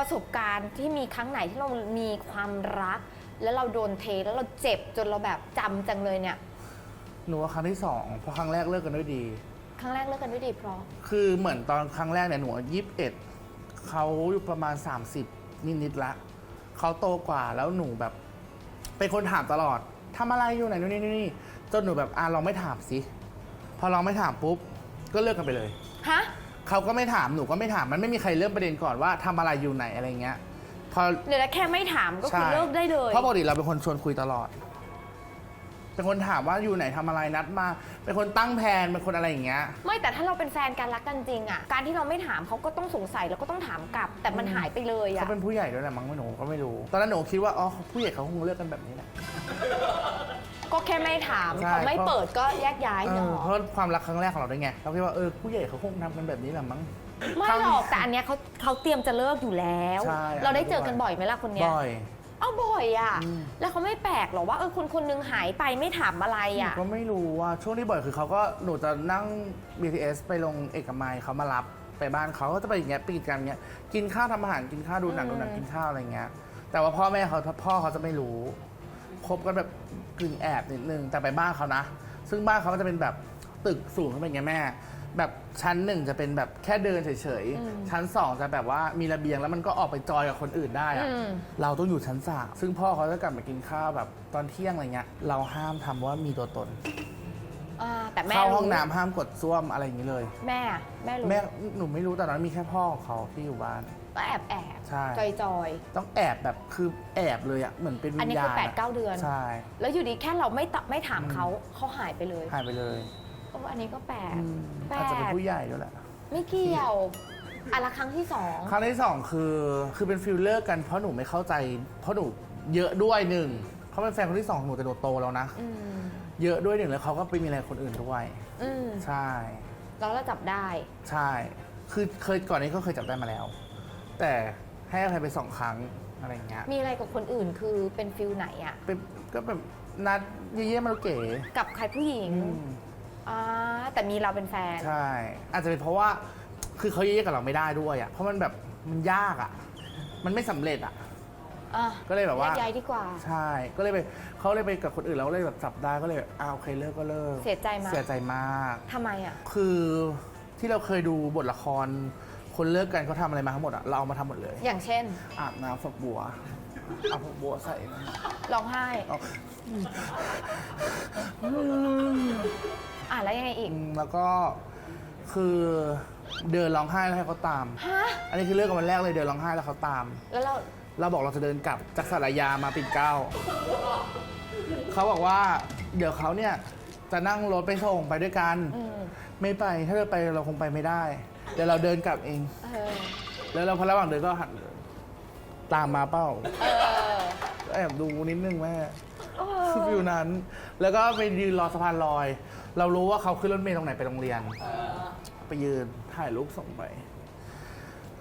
ประสบการณ์ที่มีครั้งไหนที่เรามีความรัก แล้วเราโดนเทแล้วเราเจ็บจนเราแบบจำจังเลยเนี่ย หนูว่าครั้งที่สองเพราะครั้งแรกเลิกกันด้วยดี ครั้งแรกเลิกกันด้วยดีเพราะ คือเหมือนตอนครั้งแรกเนี่ยหนูยี่สิบเอ็ดเขาอยู่ประมาณ 30 นิดๆละเขาโตกว่าแล้วหนูแบบ เป็นคนถามตลอดทำอะไรอยู่ไหนนู่นนี่นี่นี่จนหนูแบบอะลองไม่ถามสิพอลองไม่ถามปุ๊บก็เลิกกันไปเลย ฮะ เขาก็ไม่ถามหนูก็ไม่ถามมันไม่มีใครเริ่มประเด็นก่อนว่าทำอะไรอยู่ไหนอะไรเงี้ยพอ เดี๋ยวนะแค่ไม่ถามก็คือใช่เลิกได้เลย เพราะปกติเราเป็นคนชวนคุยตลอด เป็นคนถามว่าอยู่ไหนทำอะไรนัดมา เป็นคนตั้งแผนเป็นคนอะไรอย่างเงี้ย ไม่แต่ถ้าเราเป็นแฟนกันรักกันจริงอะการที่เราไม่ถามเขาก็ต้องสงสัยแล้วก็ต้องถามกลับ แต่มันหายไปเลยเขาอะเป็นผู้ใหญ่ด้วยแหละมั้งไม่หนูก็ไม่รู้ ตอนนั้นหนูคิดว่าอ๋อผู้ใหญ่เขาคงเลือกกันแบบนี้แหละ ก็แค่ไม่ถามใช่เขาไม่เปิดก็แยกย้ายเอเนาอเพราะความรักครั้งแรกของเราด้วยไงเราคิดว่าเออผู้ใหญ่เขาคงทำกันแบบนี้แหละมั้ง ไม่หรอกแต่อันเนี้ยเขาเขาเตรียมจะเลิกอยู่แล้ว ใช่ เราได้เจอกันบ่อยไหมล่ะคนเนี้ย บ่อย เอาบ่อยอะ อืม แล้วเขาไม่แปลกหรอว่าเออคนคนหนึงหายไปไม่ถามอะไรหนูอะ ก็ไม่รู้ว่าช่วงที่บ่อยคือเขาก็หนูจะนั่ง BTS ไปลงเอกมัยเขามารับไปบ้านเขาก็จะไปอย่างเงี้ยปีดกันอย่างเงี้ยกินข้าวทำอาหารกินข้าวดูหนังอืมดูหนังกินข้าวอะไรเงี้ยแต่ว่าพ่อแม่เขาพ่อเขาจะไม่รู้ คบกันแบบกึ่งแอบนิดนึงแต่ไปบ้านเขานะ ซึ่งบ้านเขาก็จะเป็นแบบตึกสูงขึ้นไปอย่างเงี้ยแม่ แบบชั้นหนึ่งจะเป็นแบบแค่เดินเฉยๆ ชั้นสองจะแบบว่ามีระเบียงแล้วมันก็ออกไปจอยกับคนอื่นได้อะอืม เราต้องอยู่ชั้นสามซึ่งพ่อเขาจะกลับมากินข้าวแบบตอนเที่ยงอะไรเงี้ยเราห้ามทำว่ามีตัวตน อ่าแต่แม่เข้าห้องรู้น้ำห้ามกดซ่วมอะไรอย่างนี้เลย แม่อะแม่รู้ แม่หนูไม่รู้แต่ตอนนั้นมีแค่พ่อของเขาที่อยู่บ้าน ก็แอบแอบใช่ จอยจอยต้องแอบแบบคือแอบเลยอะเหมือนเป็นๆอันวิญนี้ญาคือณแปดอะเก้าเดือน ใช่แล้วอยู่ดีแค่เราไม่ตอบไม่ถามเขาเขาหายไปเลยหายไปเลยโอ้อันนี้ก็แปลก อืมแปลกอาจจะเป็นผู้ใหญ่ด้วยแหละไม่เกี่ยวอะละครั้งที่สอง ครั้งที่สองคือคือเป็นฟิลเลอร์กันเพราะหนูไม่เข้าใจ เพราะหนูเยอะด้วยหนึ่งเขาเป็นแฟนคนที่สองของหนูแต่หนูโตแล้วนะ อืม เยอะด้วยหนึ่งแล้วเขาก็ไปมีอะไรกับคนอื่นด้วย อืมใช่ แล้วเราจับได้ ใช่ คือเคยก่อนนี้ก็เคยจับได้มาแล้ว แต่ให้อภัยไปสองครั้งอะไรอย่างเงี้ยมีอะไรกับคนอื่นคือเป็นฟิลไหนอะเป็นก็แบบนัดเย่ๆมาเก๋กับใครผู้หญิงอืมอ่าแต่มีเราเป็นแฟน ใช่ อาจจะเป็นเพราะว่าคือเขาเย่ๆกับเราไม่ได้ด้วยอะเพราะมันแบบมันยากอะ มันไม่สำเร็จอะ อะก็เลยแบบว่า แยกย้ายดีกว่า ใช่ ก็เลยไปเขาเลยไปกับคนอื่นแล้วก็เลยแบบจับได้ก็เลยอ่าโอเคเลิกก็เลิกเสียใจมาก เสียใจมาก ทำไมอะคือที่เราเคยดูบทละคร คนเลิกกันเขาทำอะไรมาทั้งหมดอะเราเอามาทำหมดเลย อย่างเช่น อาบน้ำฝักบัวเอาฝักบัวใส่นะร้องไห้ เอาอะแล้วยังไงอีก อืมแล้วก็คือเดินร้องไห้แล้วให้เขาตาม ฮะ อันนี้คือเลิกกันวันแรกเลยเดินร้องไห้แล้วเขาตาม แล้วเรา เราบอกเราจะเดินกลับจากสารยามาปิ่นเกล้าเขาบอกว่า เดี๋ยวเขาเนี่ยจะนั่งรถไปส่งไปด้วยกัน อืม ไม่ไปถ้าเธอไปเราคงไปไม่ได้ เดี๋ยวเราเดินกลับเอง เออแล้วเราพอระหว่างเดินก็หันตามมาเป้าเออแอบดูนิดนึงแม่เออฟิวนั้น แล้วก็ไปยืนรอสะพานลอย เรารู้ว่าเขาขึ้นรถเมล์ตรงไหนไปโรงเรียน ไปยืนถ่ายรูปส่งไป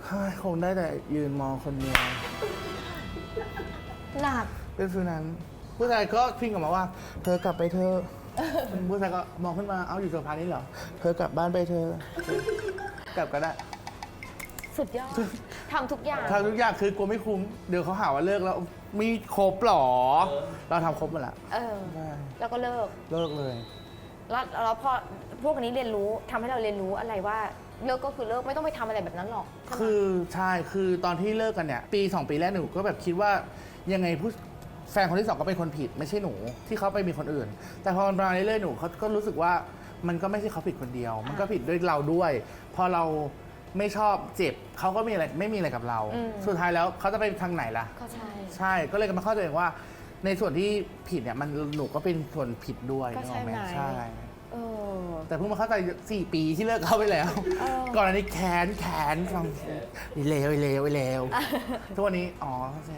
เฮ้ยคงได้แต่ยืนมองคนเดียว หนักเป็นฟิวนั้น ผู้ชายก็พิงกลับมาว่า เธอกลับไปเธอะผู้ชายก็มองขึ้นมา เอาอยู่สะพานนี้เหรอ เธอกลับบ้านไปเธอะ กลับก็ได้สุดยอดทำทุกอย่างทำทุกอย่างคือกลัวไม่คุ้มเดี๋ยวเขาหาว่าเลิกแล้วมีครบหรอ เราทำครบหมดแล้วเออใช่แล้วก็เลิกเลิกเลย แล้วแล้วพอพวกนี้เรียนรู้ทำให้เราเรียนรู้อะไรว่าเลิกก็คือเลิกไม่ต้องไปทำอะไรแบบนั้นหรอกใช่ไหมคือใช่คือตอนที่เลิกกันเนี่ย ปี 2 ปีแรกหนูก็แบบคิดว่ายังไงผู้แฟนคนที่สองก็เป็นคนผิดไม่ใช่หนู ที่เขาไปมีคนอื่น แต่พอมันมาเรื่อยๆหนูเขาก็รู้สึกว่า มันก็ไม่ใช่เขาผิดคนเดียว มันก็ผิดด้วยเราด้วย พอเราไม่ชอบเจ็บเขาก็มีอะไรไม่มีอะไรกับเราสุดท้ายแล้วเขาจะไปทางไหนล่ะ ก็ใช่ ใช่ก็เลยมาเข้าใจเองว่า ในส่วนที่ผิดเนี่ยมันหนูก็เป็นส่วนผิดด้วยก็นึกอใช่อกไหมไหม ใช่ เออ แต่เพิ่งมาเข้าใจ4ปีที่เลิกเขาไปแล้ว เออ ก่อนอันนี้แค้นแค้นฟังไอ้เลวไอ้เลวไอ้เลวทุกวันนี้อ๋อเข้าใจ